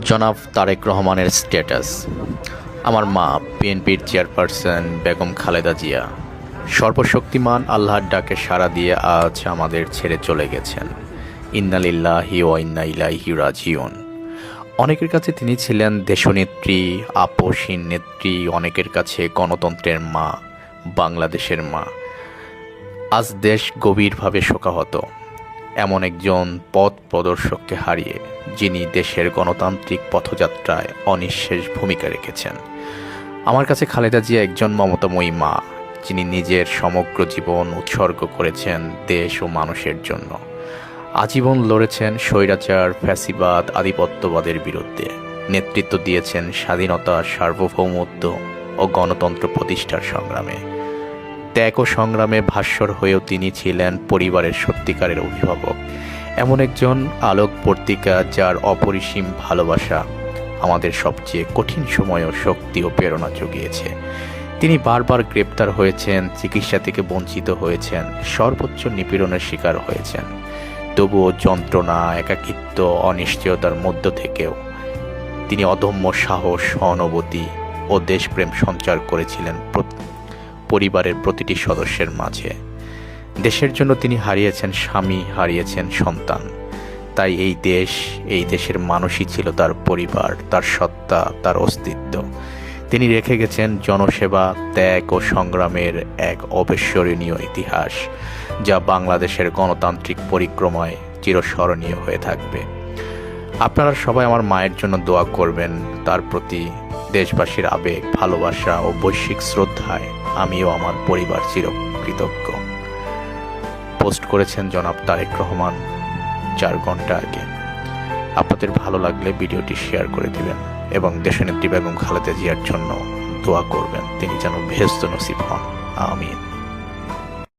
জনাব তারেক রহমানের স্ট্যাটাস। আমার মা, বিএনপির চেয়ারপারসন বেগম খালেদা জিয়া, সর্বশক্তিমান আল্লাহর ডাকে সাড়া দিয়ে আজ আমাদের ছেড়ে চলে গেছেন। ইন্নালিল্লাহি ও ইন্না ইলাইহি রাজিউন। অনেকের কাছে তিনি ছিলেন দেশনেত্রী আপসীন নেত্রী, অনেকের কাছে গণতন্ত্রের মা, বাংলাদেশের মা। আজ দেশ গভীরভাবে শোকাহত। এমন একজন পথ প্রদর্শককে হারিয়ে, যিনি দেশের গণতান্ত্রিক পথযাত্রায় অনিঃশেষ ভূমিকা রেখেছেন। আমার কাছে খালেদা জিয়া একজন মমতাময়ী মা, যিনি নিজের সমগ্র জীবন উৎসর্গ করেছেন দেশ ও মানুষের জন্য। আজীবন লড়েছেন স্বৈরাচার, ফ্যাসিবাদ, আধিপত্যবাদের বিরুদ্ধে। নেতৃত্ব দিয়েছেন স্বাধীনতা, সার্বভৌমত্ব ও গণতন্ত্র প্রতিষ্ঠার সংগ্রামে। ত্যাগ ও সংগ্রামে ভাস্বর হয়েও তিনি ছিলেন পরিবারের সত্যিকারের অভিভাবক। এমন একজন আলোক পত্রিকা যার অপরিসীম ভালোবাসা আমাদের সবচেয়ে কঠিন সময়ও শক্তি ও প্রেরণা জুগিয়েছে। তিনি বারবার গ্রেপ্তার হয়েছেন, চিকিৎসা থেকে বঞ্চিত হয়েছেন, সর্বোচ্চ নিপীড়নের শিকার হয়েছেন। তবুও যন্ত্রণা, একাকিত্ব, অনিশ্চয়তার মধ্য থেকেও তিনি অদম্য সাহস, সহানুভূতি ও দেশপ্রেম সঞ্চার করেছিলেন পরিবারের প্রতিটি সদস্যের মাঝে। দেশের জন্য তিনি হারিয়েছেন স্বামী, হারিয়েছেন সন্তান। তাই এই দেশ, এই দেশের মানুষই ছিল তার পরিবার, তার সত্তা, তার অস্তিত্ব। তিনি রেখে গেছেন জনসেবা, ত্যাগ ও সংগ্রামের এক অবিস্মরণীয় ইতিহাস, যা বাংলাদেশের গণতান্ত্রিক পরিক্রমায় চিরস্মরণীয় হয়ে থাকবে। আপনারা সবাই আমার মায়ের জন্য দোয়া করবেন, তার প্রতি দেশবাসীর আবেগ, ভালোবাসা ও বৈশ্বিক শ্রদ্ধায় আমিও আমার পরিবার চির কৃতজ্ঞ পোস্ট করেছেন জনাব তারেক রহমান চার ঘণ্টা আগে। আপনাদের ভালো লাগলে ভিডিওটি শেয়ার করে দিবেন এবং দেশনেত্রী বেগম খালেদা জিয়ার জন্য দোয়া করবেন। তিনি যেন ভেস্ত নসিব হন। আমিন।